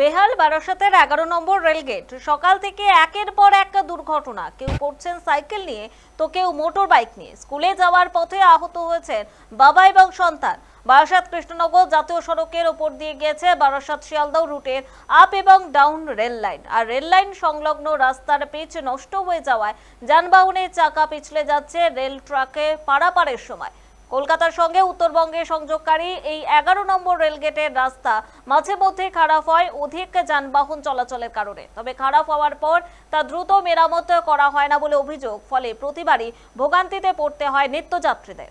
বেহাল বারাসাতের এগারো নম্বর রেলগেট। সকাল থেকে একের পর এক দুর্ঘটনা। কেউ পড়ছেন সাইকেল নিয়ে, তো কেউ মোটর বাইক নিয়ে। স্কুলে যাওয়ার পথে আহত হয়েছেন বাবা এবং সন্তান। বারাসাত কৃষ্ণনগর জাতীয় সড়কের ওপর দিয়ে গিয়েছে বারাসাত শিয়ালদাহ রুটের আপ এবং ডাউন রেল লাইন। আর রেল লাইন সংলগ্ন রাস্তার পিচ নষ্ট হয়ে যাওয়ায় যানবাহনের চাকা পিছলে যাচ্ছে রেল ট্রাকে পারাপারের সময়। কলকাতার সঙ্গে উত্তরবঙ্গে সংযোগকারী এই এগারো নম্বর রেলগেটের রাস্তা মাঝে মধ্যে খারাপ হয়, অধিক যানবাহন চলাচলের কারণে। তবে খারাপ হওয়ার পর তা দ্রুত মেরামত করা হয় না বলে অভিযোগ। ফলে প্রতিবারই ভোগান্তিতে পড়তে হয় নিত্যযাত্রীদের।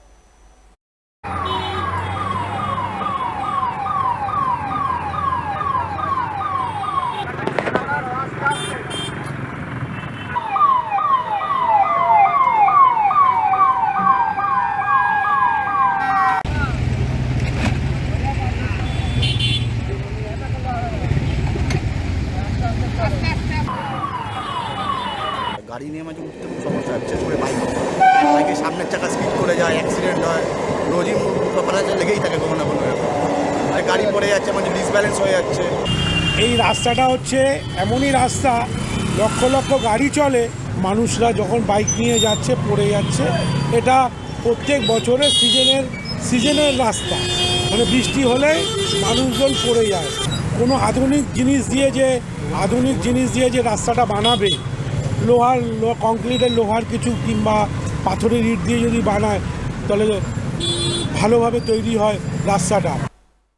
গাড়ি নিয়ে মাঝে উঠতে খুব সমস্যা হয়, বিশেষ করে বাইক বাইকের সামনের চাকা স্পিড করে যায় অ্যাক্সিডেন্ট হয়, রোজই ব্যাপার লেগেই থাকে কোনো না কোনো। আর গাড়ি পড়ে যাচ্ছে, মাঝে ডিসব্যালেন্স হয়ে যাচ্ছে। এই রাস্তাটা হচ্ছে এমনই রাস্তা, লক্ষ লক্ষ গাড়ি চলে, মানুষরা যখন বাইক নিয়ে যাচ্ছে, পড়ে যাচ্ছে, এটা প্রত্যেক বছরের সিজনের সিজনের রাস্তা। মানে বৃষ্টি হলে মানুষজন পড়ে যায়। কোনো আধুনিক জিনিস দিয়ে যে, আধুনিক জিনিস দিয়ে যে রাস্তাটা বানাবে লোহার কংক্রিটের লোহার কিছু কিংবা পাথরের ইট দিয়ে যদি বানায়, তাহলে ভালোভাবে তৈরি হয় রাস্তাটা।